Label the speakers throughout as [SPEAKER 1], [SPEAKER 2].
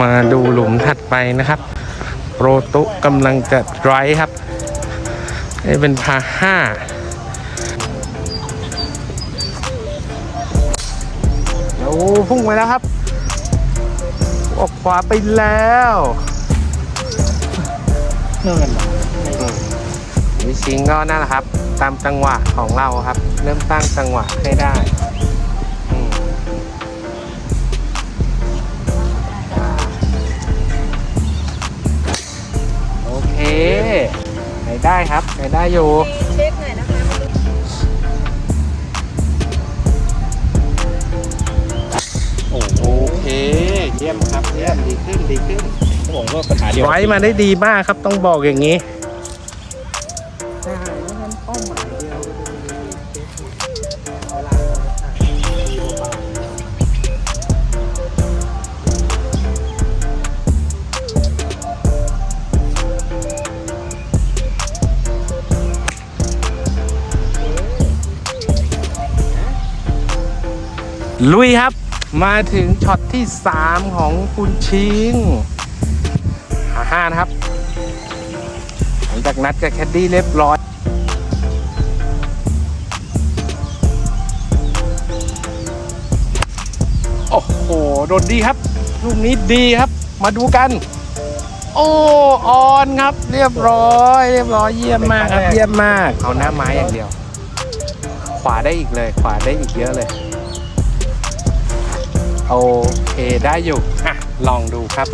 [SPEAKER 1] มาดูหลุมถัดไปนะครับโปรตุกำลังจะไรครับนี่เป็นพาห้าโอ้พุ่งไปแล้วครับ ออกขวาไปแล้ว
[SPEAKER 2] เนิน
[SPEAKER 1] วิชิงก็นั่นแหละครับ ตามจังหวะของเราครับ เริ่มตั้งจังหวะให้ได้ ไหนได้ครับไหนได้อยู่
[SPEAKER 3] เช็คหน่อยนะคะ
[SPEAKER 1] โอเค เยี่ยมครับเยี่ยมดีขึ้นดีขึ้น
[SPEAKER 2] ผมก็ปัญหาเดียว
[SPEAKER 1] ไว้มาได้ดีมากครับต้องบอกอย่างนี้ ลุยครับ มาถึงช็อตที่ 3 ของคุณชิงหาห้านะครับ หลังจากนัดกับแคดดี้เรียบร้อยโอ้โหโดดดีครับลูกนี้ดีครับ มาดูกัน โอ้ออนครับ เรียบร้อย เรียบร้อยเยี่ยมมากครับเยี่ยมมาก เอาหน้าไม้อย่างเดียว ขวาได้อีกเลย ขวาได้อีกเยอะเลย โอเคได้อยู่อะลองดูครับ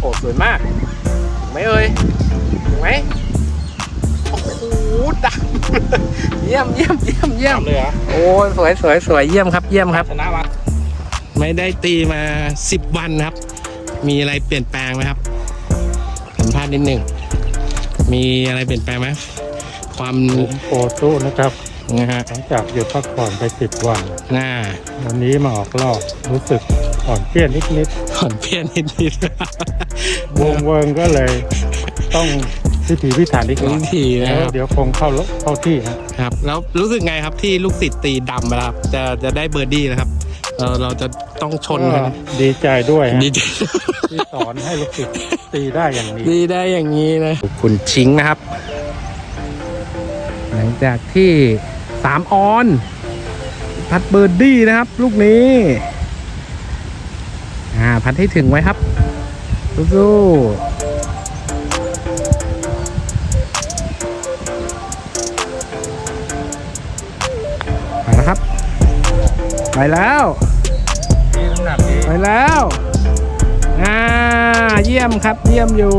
[SPEAKER 1] โอ้สวยมากถึงไหมเอ่ยถึงไหมโอ้โหดังเยี่ยมเยี่ยมเยี่ยมเยี่ยม
[SPEAKER 2] ทำเลยเหรอ
[SPEAKER 1] โอ้ยสวยสวยสวยเยี่ยมครับเยี่ยมครับ
[SPEAKER 2] ชนะมา
[SPEAKER 1] ไม่ได้ตีมา 10 วันครับ มีอะไรเปลี่ยนแปลงไหมครับสัมภาษณ์นิดหนึ่ง มีอะไรเปลี่ยนแปลงไหมความ
[SPEAKER 4] ผมโปรตุนะครับ
[SPEAKER 1] นะฮะ
[SPEAKER 4] หลังจากหยุดพักผ่อนไปสิบวัน
[SPEAKER 1] หน้า
[SPEAKER 4] วันนี้มาออกรอบรู้สึกอ่อนเพลียนิดนิด
[SPEAKER 1] ผ่อนเพี้ยนนิดนิด
[SPEAKER 4] ๆวงเวิงก็เลย ต้องพิถีพิถันอีกหน่
[SPEAKER 1] วิ
[SPEAKER 4] อย
[SPEAKER 1] ธีนะ
[SPEAKER 4] แล้
[SPEAKER 1] ควรับ
[SPEAKER 4] เดี๋ยวคงเข้าเข้าที่ฮะ
[SPEAKER 1] ครับ แล้วรู้สึกไงครับที่ลูกศิษย์ตีดำไปแล้วครับจะจะได้เบอร์ดี้แล้วครับ เออเราจะต้องชน
[SPEAKER 4] ก็
[SPEAKER 1] กัน
[SPEAKER 4] ดีใจด้วยฮะ
[SPEAKER 1] ดีใจ
[SPEAKER 4] ที่สอนให้ลูกศิษย์ตีได้อย่างนี้
[SPEAKER 1] ดีได้อย่างนี้นะ คุณชิงนะครับ หลังจากที่สามออน พัดเบอร์ดี้นะครับ ลูกนี้ อ่า พัดให้ถึงไว้ครับสู้ๆไปแล้วครับ ไปแล้ว
[SPEAKER 4] นี่น้ำหนักดี
[SPEAKER 1] ไปแล้ว อ่า เยี่ยมครับ เยี่ยมอยู่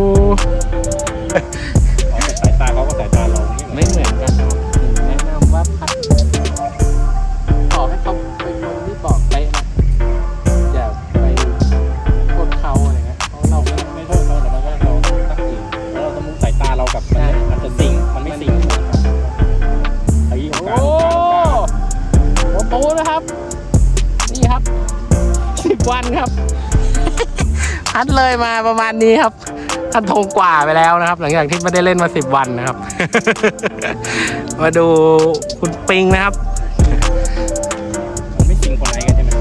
[SPEAKER 1] วันครั
[SPEAKER 2] บ
[SPEAKER 1] พัดเลยมาประมาณนี้ครับพัดธงกว่าไปแล้วนะครับ หลังจากที่ไม่ได้เล่นมาสิบวันนะครับ มาดูคุณปิงนะครับ
[SPEAKER 2] ไม่จริงคนไหนกันใช่ไหม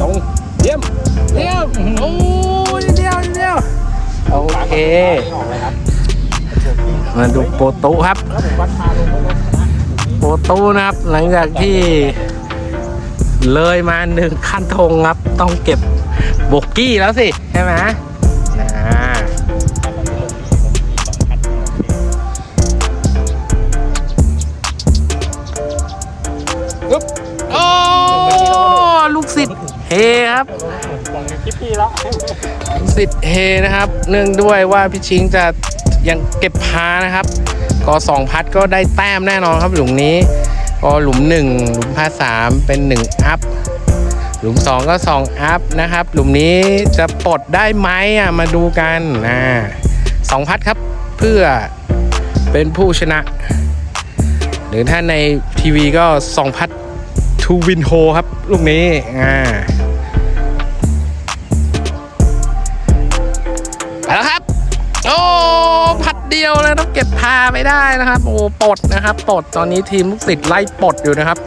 [SPEAKER 1] ตรงเยี่ยมเยี่ยมโอ้ยเดียวเดียวโอเค มาดูโปรตุครับ
[SPEAKER 2] แล้วผมวัดพาลงไปเลยชนะ
[SPEAKER 1] โปรตุนะครับ หลังจากที่เลยมาหนึ่งขั้นธงครับ ต้องเก็บโบกกี้แล้วสิ ใช่ไหมอ่าอึ๊บโอ้ลูกศิษย์เฮครับ
[SPEAKER 2] ลงคลิปพี่แล้ว
[SPEAKER 1] สิทธิ์เฮนะครับ เนื่องด้วยว่าพี่ชิงจะ ยังเก็บพานะครับก็สองพัดก็ได้แต้มแน่นอนครับหลุมนี้ก็หลุม 1 หลุมพาสามเป็น 1 อัพ หลุม 2 ก็ 2 อัพนะครับ หลุมนี้จะปลดได้ไหมอะมาดูกันนะสองพัดครับเพื่อเป็นผู้ชนะ หรือถ้าในทีวีก็ 2 พัดทูวินโฮครับ ลูกนี้อ่า ยวเลยต้องเก็บพาไม่ได้นะครับ โอ้ปลดนะครับปลดตอนนี้ทีมลูกศิษย์ไล่ปลดอยู่นะครับ